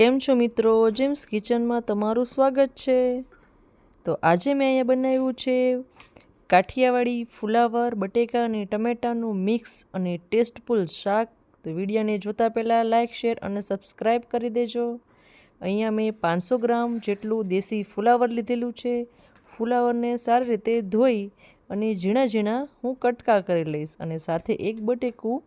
કેમ છો મિત્રો? જેમ્સ કિચનમાં તમારું સ્વાગત છે. તો આજે મેં અહીંયા બનાવ્યું છે કાઠિયાવાડી ફુલાવર, બટેકા અને ટમેટાનું મિક્સ અને ટેસ્ટફુલ શાક. તો વિડીયોને જોતા પહેલાં લાઇક શેર અને સબસ્ક્રાઈબ કરી દેજો. અહીંયા મેં પાંચસો ગ્રામ જેટલું દેશી ફુલાવર લીધેલું છે. ફુલાવરને સારી રીતે ધોઈ અને ઝીણા ઝીણા હું કટકા કરી લઈશ અને સાથે એક બટેકું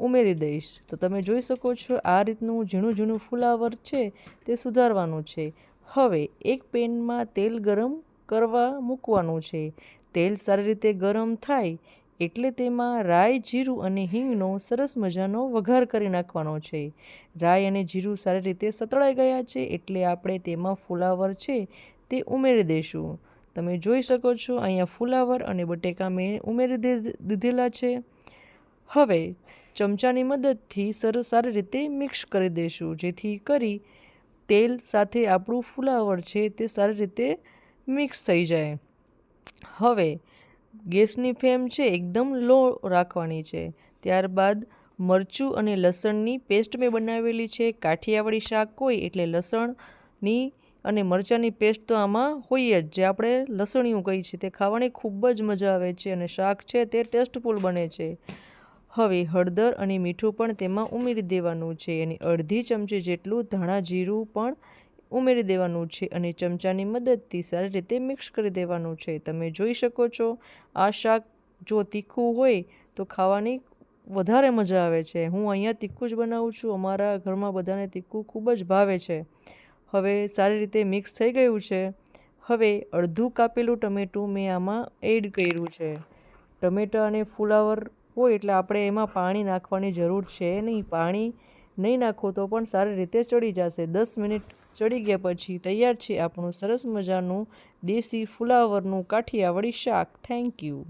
ઉમેરી દઈશ. તો તમે જોઈ શકો છો, આ રીતનું ઝીણું ઝીણું ફુલાવર છે, તે સુધારવાનું છે. હવે એક પેનમાં તેલ ગરમ કરવા મૂકવાનું છે. તેલ સારી રીતે ગરમ થાય, એટલે તેમાં રાઈ, જીરું અને હિંગનો સરસ મજાનો વઘાર કરી નાખવાનો છે. રાઈ અને જીરું સારી રીતે સતળાઈ ગયા છે, એટલે આપણે તેમાં ફુલાવર છે, તે ઉમેરી દઈશું. તમે જોઈ શકો છો, અહીંયા ફુલાવર અને બટેકા મેં ઉમેરી દીધેલા છે. હવે ચમચાની મદદથી સરસ સારી રીતે મિક્સ કરી દઈશું જેથી કરી તેલ સાથે આપણું ફુલાવર છે તે સારી રીતે મિક્સ થઈ જાય. હવે ગેસની ફ્લેમ છે એકદમ લો રાખવાની છે. ત્યારબાદ મરચું અને લસણની પેસ્ટ મેં બનાવેલી છે. કાઠિયાવાડી શાક હોય એટલે લસણની અને મરચાંની પેસ્ટ તો આમાં હોય જ. જે આપણે લસણીયું કહીએ છીએ તે ખાવાની ખૂબ જ મજા આવે છે અને શાક છે તે ટેસ્ટફુલ બને છે. હવે હળદર અને મીઠું પણ તેમાં ઉમેરી દેવાનું છે અને અડધી ચમચી જેટલું ધાણા જીરું પણ ઉમેરી દેવાનું છે અને ચમચાની મદદથી સારી રીતે મિક્સ કરી દેવાનું છે. તમે જોઈ શકો છો, આ શાક જો તીખું હોય તો ખાવાની વધારે મજા આવે છે. હું અહીંયા તીખું જ બનાવું છું. અમારા ઘરમાં બધાને તીખું ખૂબ જ ભાવે છે. હવે સારી રીતે મિક્સ થઈ ગયું છે. હવે અડધું કાપેલું ટમેટું મેં આમાં એડ કર્યું છે. ટમેટાં અને ફુલાવર હોય એટલે આપણે એમાં પાણી નાખવાની જરૂર છે નહીં. પાણી નહીં નાખો તો પણ સારી રીતે ચડી જશે. દસ મિનિટ ચડી ગયા પછી તૈયાર છે આપણું સરસ મજાનું દેશી ફુલાવરનું કાઠિયાવાડી શાક. Thank you